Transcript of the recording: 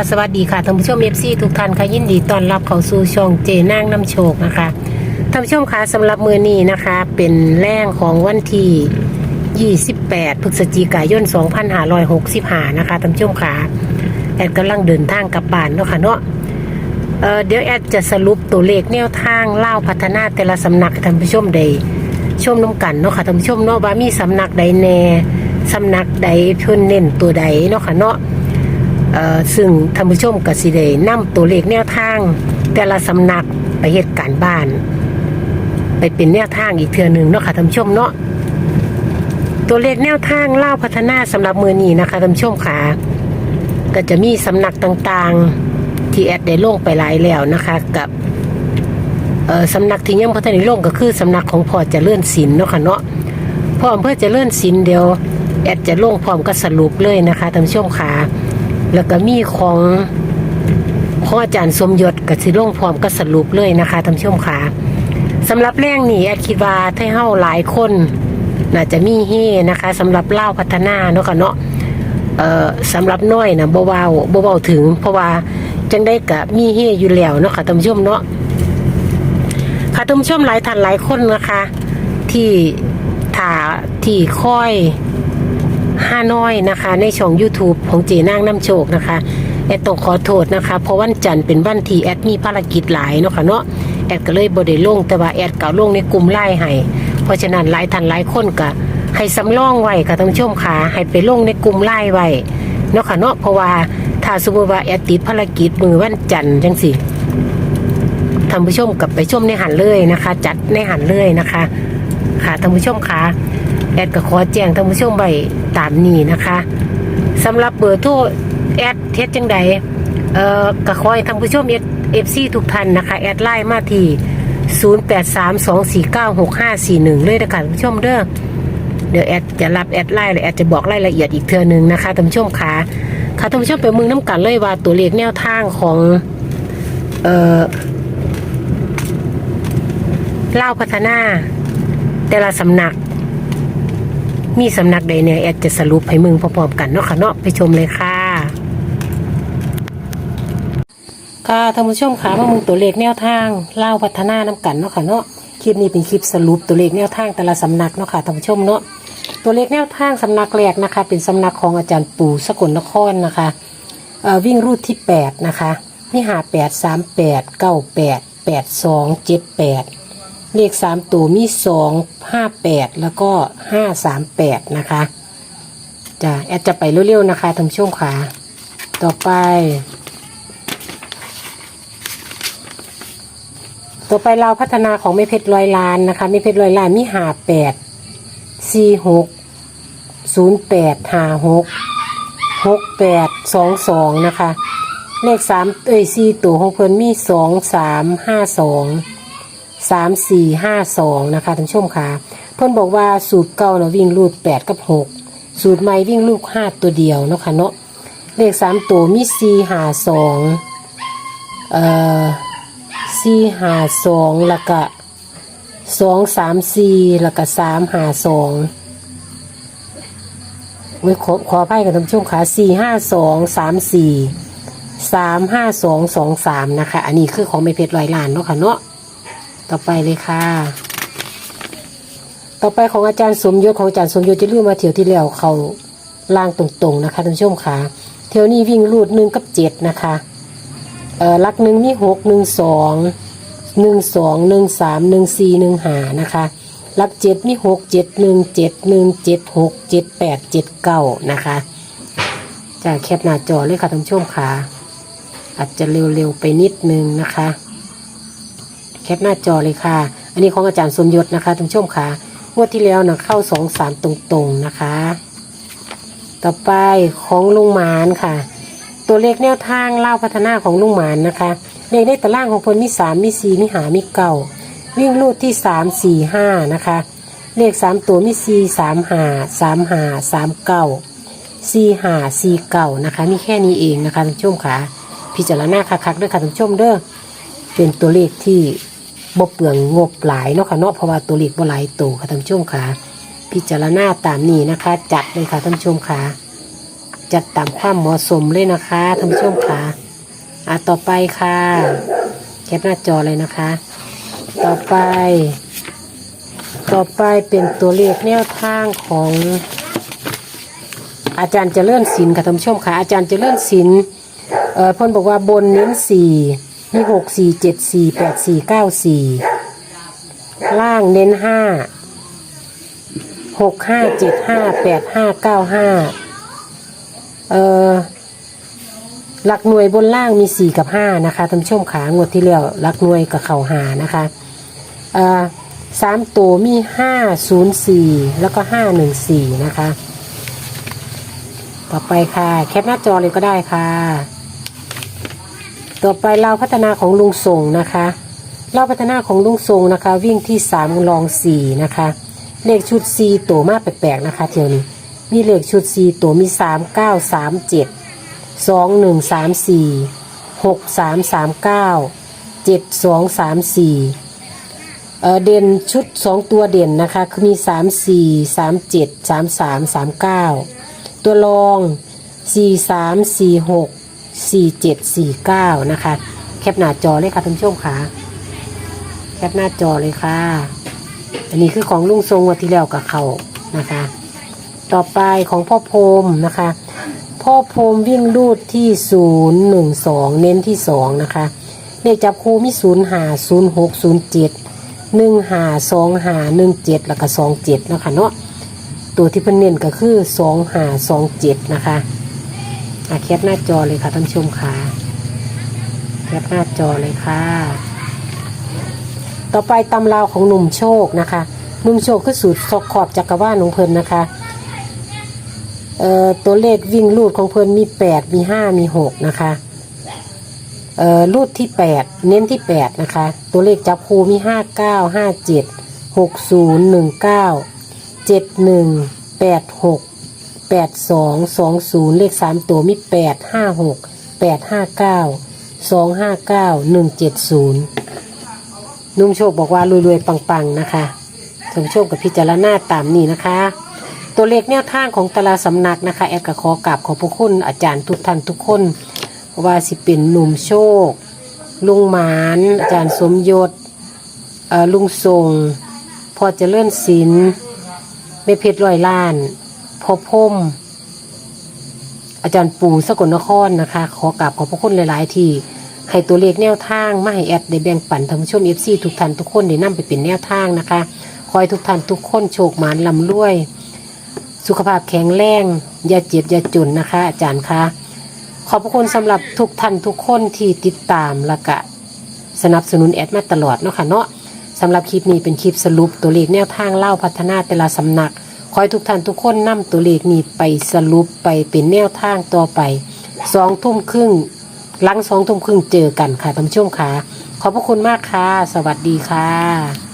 สวัสดีค่ะท่านผู้ชมเอฟซีทุกท่านค่ะยินดีต้อนรับเข้าสู่ช่องเจนางน้ำโชคนะคะท่านผู้ชมคะสำหรับมือนี้นะคะ เป็นแรงของวันที่28พฤศจิกายน 2565 นะคะท่านผู้ชมค่ะแอดกำลังเดินทางกลับบ้านเนาะค่ะเนาะเอ่อเดี๋ยวแอดจะสรุปตัวเลขแนวทางเล่าพัฒนาแต่ละสำนักให้ท่านผู้ชมได้ชมน้ำกันเนาะค่ะท่านผู้ชมเนาะว่ามีสำนักใดแน่สำนักใดเพิ่นเน้นตัวใดเนาะค่ะเนาะ ซึ่งท่านผู้ชมกสิได้นำตัวเลขแนวทาง แต่ละสำนักไปเหตุการบ้าน ไปเป็นแนวทางอีกเทือหนึ่งเนาะค่ะท่านผู้ชมเนาะตัวเลขแนวทางเล่าพัฒนาสำหรับมือนี้นะคะท่านผู้ชมค่ะก็จะมีสำนักต่างๆ ที่แอดได้ลงไปหลายแล้วนะคะ กับสำนักที่ยังพัฒนาลงก็คือสำนักของพ่อเจริญศิลเนาะค่ะเนาะพ่ออำเภอจเจริญศิลเดียวแอดจะลงพร้อมก็สรุปเลยนะคะท่านผู้ชมค่ะ แล้วก็มีของขออาจารย์สมยศกับสิลงพร้อมก็สรุปเลยนะคะท่านผู้ชมค่ะสำหรับแรงนี่แอดคิดว่าถ้าเฮาหลายคนน่าจะมีเฮนะคะสำหรับเล่าพัฒนาเนาะค่ะเนาะเอ่อสำหรับน้อยนะบ่เบาบ่เบาถึง เพราะว่าจังได้กับมีเฮอยู่แล้วเนาะค่ะท่านผู้ชมเนาะค่ะท่านผู้ชมหลายท่านหลายคนนะคะ ที่ถ่าที่คอย ห้าน้อยนะคะ ในช่อง YouTube ของเจนางน้ำโชคนะคะแอดต้องขอโทษนะคะ เพราะวันจันทร์เป็นวันที่แอดมีภารกิจหลายเนาะค่ะเนาะแอดก็เลยบ่ได้ลงแต่ว่าแอดเก่าลงในกลุ่มไล่ให้เพราะฉะนั้นหลายท่านหลายคนก็ให้สำรองไว้ค่ะท่านผู้ชมค่ะให้ไปลงในกลุ่มไล่ไว้เนาะค่ะเนาะเพราะว่าถ้าสมมติว่าแอดติดภารกิจมือวันจันทร์จังสิท่านผู้ชมกลับไปชมในหันเลยนะคะ จัดในหันเลยนะคะ ค่ะท่านผู้ชมค่ะแอดก็ขอแจ้งท่านผู้ชมไว้ ตามนี้นะคะสำหรับเบอร์โทรแอดเทสจังใดเอ่อก็ขอให้ท่านผู้ชมเอฟซีทุกท่านนะคะ แอดไลน์มาที่ 0832496541 เลยนะคะท่านผู้ชมเด้อเดี๋ยวแอดจะรับแอดไลน์เลยแอดจะบอกรายละเอียดอีกเทื่อนึงนะคะท่านผู้ชมค่ะค่ะท่านผู้ชมไปมึงน้ำกันเลยว่าตัวเลขแนวทางของเอ่อเล่าพัฒนา แต่ละสำนัก มีสำนักใดเนี่ยแอดจะสรุปให้มึงพร้อมๆกันเนาะค่ะเนาะไปชมเลยค่ะ ค่ะท่านผู้ชมค่ะมามึงตัวเลขแนวทางเล่าพัฒนาน้กันเนาะค่ะเนาะคลิปนี้เป็นคลิปสรุปตัวเลขแนวทางแต่ละสำนักเนาะค่ะท่านผู้ชมเนาะตัวเลขแนวทางสำนักแรกนะคะ เป็นสำนักของอาจารย์ปู่สกลนครนะคะเอ่อวิ่งรูดที่แปดนะคะมีหาแปดสามแปด เลขสามตัวมีสองห้าแปดแล้วก็ห้าสามแปดนะคะจะแอดจะไปเร็วๆนะคะท่านผู้ชมค่ะต่อไป ต่อไปเราพัฒนาของไม่เพชรลอยลานนะคะไม่เพชรลอยลานมีหาแปดสี่หกศูนย์แปดหาหกหกแปดสองสองนะคะ เลขสามเอ้ยสี่ตัวของเพิ่นมีสองสามห้าสอง สามสี่ห้าสองนะคะท่านผู้ชมค่ะเพื่อนบอกว่าสูตรเก่านะวิ่งลูดแปดกับหกสูตรใหม่วิ่งลูกห้าตัวเดียวเนาะค่ะเนาะเลขสามตัวมีสี่หาสองเอ่อสี่หาสองแล้วก็สองสามสี่แล้วก็สามหาสองไม่ขอขออภัยกับท่านผู้ชมค่ะสี่ห้าสองสามสี่สามห้าสองสองสามนะคะ อันนี้คือของไม่เพชรลอยล้านเนาะค่ะเนาะ ต่อไปเลยค่ะ ต่อไปของอาจารย์สมยศของอาจารย์สมยศจะเลื่นมาเที่ยวที่แล้วเขาล่างตรงๆนะคะท่านผู้ชมค่ะเที่ยวนี้วิ่งรูดหนึ่งกับเจ็ดนะคะเออลักหนึ่งมีหกหนึ่งสองหนึ่งสองหนึ่งสามหนึ่งสี่หนึ่งหานะคะลักเจ็ดมีหกเจ็ดหนึ่งเจ็ดหนึ่งเจ็ดหกเจ็ดแปดเจ็ดเก้านะคะจะแคปหน้าจอเลยค่ะท่านผู้ชมค่ะอาจจะเร็วๆไปนิดนึงนะคะ คปหน้าจอเลยค่ะ อันนี้ของอาจารย์สมยศนะคะท่านผู้ชมค่ะงวดที่แล้วนะเข้าสองสามตรงๆนะคะ ต่อไปของลุงหมานค่ะ ตัวเลขแนวทางเล่าพัฒนาของลุงหมานนะคะเลขในตารางของเพนมีสามมีสี่มีหามีเก้าวิ่งลูดที่สามสี่ห้านะคะ เลขสามตัวมีสี่สามหาสามหาสามเก้าสี่หาสี่เก้านะคะมีแค่นี้เองนะคะท่านผู้ชมค่ะพิจารณาคักๆด้วยค่ะท่านผู้ชมเด้อเป็นตัวเลขที่ บ่เปลืองงบหลายเนาะค่ะเนาะเพราะว่าตัวเลขบ่หลายตัวค่ะท่านผู้ชมค่ะ พิจารณาตามนี้นะคะ จัดเลยค่ะท่านผู้ชมค่ะ จัดตามความเหมาะสมเลยนะคะท่านผู้ชมค่ะอะต่อไปค่ะ แคปหน้าจอเลยนะคะ ต่อไป ต่อไปเป็นตัวเลขแนวทางของอาจารย์เจริญศิลป์ค่ะท่านผู้ชมค่ะอาจารย์เจริญศิลป์เอ่อเพ่นบอกว่าบนเน้นสี่ มีหกสี่เจ็ดสี่แปดสี่เก้าสี่ล่างเน้นห้าหกห้าเจ็ดห้าแปดห้าเก้าห้าเอ่อหลักหน่วยบนล่างมีสี่กับห้านะคะท่านผู้ชมขางวดที่แล้วหลักหน่วยกับเข่าหานะคะเอ่อสามตัวมีห้าศูนย์สี่แล้วก็ห้าหนึ่งสี่นะคะ ต่อไปค่ะ แคปหน้าจอเลยก็ได้ค่ะ ต่อไปเราพัฒนาของลุงส่งนะคะเราพัฒนาของลุงส่งนะคะ วิ่งที่สามลองสี่นะคะ เลขชุดซีตัวมากแปลกๆนะคะ เที่ยวนี้มีเลขชุดซีตัวมีสามเก้าสามเจ็ดสองหนึ่งสามสี่หกสามสามเก้าเจ็ดสองสามสี่เด่นชุดสองตัวเด่นนะคะ คือมีสามสี่สามเจ็ดสามสามสามเก้าตัวรองสี่สามสี่หก สี่เจ็ดสี่เก้านะคะ แคปหน้าจอเลยค่ะท่านผู้ชมค่ะ แคปหน้าจอเลยค่ะ อันนี้คือของลุงทรงวันที่แล้วกับเขานะคะ ต่อไปของพ่อพรมนะคะ พ่อพรมวิ่งรูดที่ศูนย์หนึ่งสองเน้นที่สองนะคะเลขจับคู่มีศูนย์หาศูนย์หกศูนย์เจ็ดหนึ่งหาสองหาหนึ่งเจ็ดแล้วก็สองเจ็ดนะคะเนาะตัวที่เพิ่นเน้นก็คือสองหาสองเจ็ดนะคะ แคปหน้าจอเลยค่ะท่านชมค่ะแคปหน้าจอเลยค่ะ ต่อไปตำราของหนุ่มโชคนะคะหนุ่มโชคคือสูตรสอกขอบจักรวาลของเพิ่นนะคะเอ่อตัวเลขวิ่งลูดของเพิ่นมีแปดมีห้ามีหกนะคะเอ่อลูดที่แปดเน้นที่แปดนะคะ ตัวเลขจับคูมีห้าเก้าห้าเจ็ดหกศูนย์หนึ่งเก้าเจ็ดหนึ่งแปดหก แปดสองสองศูนย์เลขสามตัวมีแปดห้าหกแปดห้าเก้าสองห้าเก้าหนึ่งเจ็ดศูนย์นุ่มโชคบอกว่ารวยๆ ปังๆ นะคะท่านผู้ชมกับพิจารณาตามนี้นะคะ ตัวเลขแนวทางของตลาสำนักนะคะ แอดก็ขอกราบขอบพระคุณอาจารย์ทุกท่านทุกคนว่าสิเป็นหนุ่มโชค ลุงหมาน อาจารย์สมยศลุงทรงพอจเจริญศิลป์แม่เพชรร้อยล้าน พ่อพมอาจารย์ปู่สกลนครนะคะ ขอกราบขอบพระคุณหลาย ๆ ที่ให้ตัวเลขแนวทางมาให้แอดได้แบ่งปันท่านผู้ชมเอฟซีทุกท่านทุกคนได้นำไปเป็นแนวทางนะคะคอยทุกท่านทุกคนโชคหมานลำรวย สุขภาพแข็งแรงอย่าเจ็บอย่าจนนะคะ อาจารย์คะขอบพระคุณสำหรับทุกท่านทุกคนที่ติดตามและกะสนับสนุนแอดมาตลอดเนาะค่ะเนาะสำหรับคลิปนี้เป็นคลิปสรุปตัวเลขแนวทางเล่าพัฒนาแต่ละสำนัก ขอให้ทุกท่านทุกคนนำตัวเลขนี้ไปสรุปไปเป็นแนวทางต่อไปสองทุ่มครึ่งหลังสองทุ่มครึ่งเจอกันค่ะท่านผู้ชมค่ะ ขอบพระคุณมากค่ะ สวัสดีค่ะ